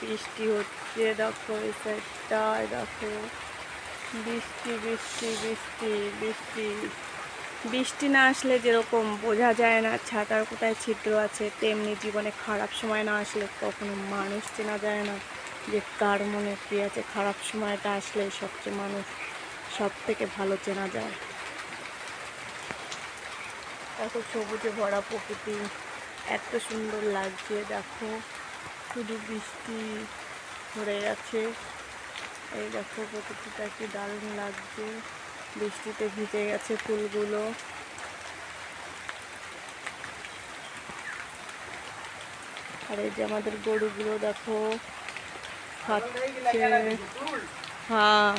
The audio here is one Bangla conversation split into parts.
বৃষ্টি হচ্ছে, দেখো এই সাইডটায় দেখো। বৃষ্টি বৃষ্টি বৃষ্টি বৃষ্টি। বৃষ্টি না আসলে যেরকম বোঝা যায় না, ছাতার কোথায় ছিদ্র আছে, তেমনি জীবনে খারাপ সময় না আসলে কখনো মানুষ চেনা যায় না যে কার মনে কী আছে। খারাপ সময়টা আসলে সবচেয়ে মানুষ সব থেকে ভালো চেনা যায়। এত সবুজে ভরা প্রকৃতি, এত সুন্দর লাগছে, দেখো। শুধু বৃষ্টি পড়ে গেছে এই দেখো প্রকৃতিটা কি দারুণ লাগছে। বৃষ্টিতে ভিজে গেছে ফুলগুলো। আর এই যে আমাদের গরুগুলো দেখো হ্যাঁ।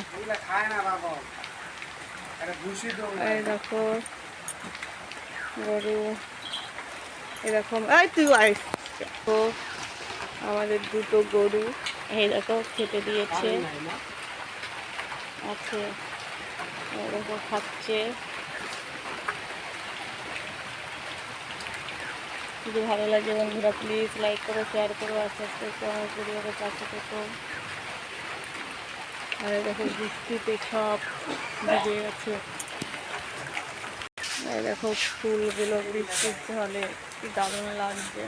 দেখো গরু। এরকম দেখো আমাদের দুটো গরু দেখো, খেতে দিয়েছে। আছে দেখো, খাচ্ছে। যদি ভালো লাগে বন্ধুরা প্লিজ লাইক করো শেয়ার করো আস্তে আস্তে আমার পরিবারের পাশে থেকো। আর দেখো, বৃষ্টিতে সব ভিজে গেছে। দেখো, ফুলগুলো বৃষ্টির হলে কি দারুণ লাগছে।